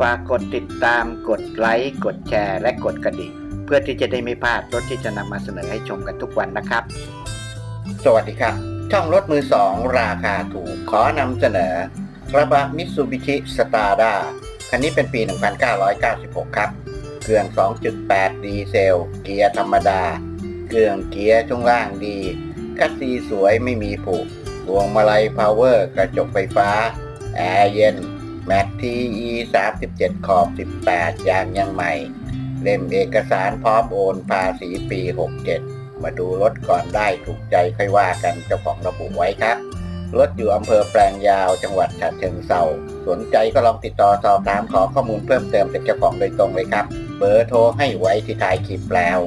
ฝากกดติดตามกดไลค์กดแชร์ และกดกระดิ่ง เพื่อที่จะได้ไม่พลาดรถที่จะนำมาเสนอให้ชมกันทุกวันนะครับ สวัสดีครับ ช่องรถมือสองราคาถูกขอนำเสนอ กระบะมิตซูบิชิสตาร์ดาคันนี้เป็นปี 1996 ครับ เครื่อง 2.8 ดีเซล เกียร์ธรรมดา เครื่องเกียร์ช่วงล่างดีคัสซีสวยไม่มีผุพวงมาลัยพาวเวอร์ กระจกไฟฟ้า แอร์เย็น แม็กทีอี37 ขอบ 18 ยางยังใหม่ เล่มเอกสารพร้อมโอนภาษีปี 67 มาดูรถก่อนได้ถูกใจค่อยว่ากันเจ้าของระบุไว้ครับ รถอยู่อำเภอแปลงยาวจังหวัดฉะเชิงเซาสนใจก็ลองติดต่อสอบถามขอข้อมูลเพิ่มเติมจากเจ้าของโดยตรงเลยครับ เบอร์โทรให้ไว้ที่ท้ายคลิปแล้ว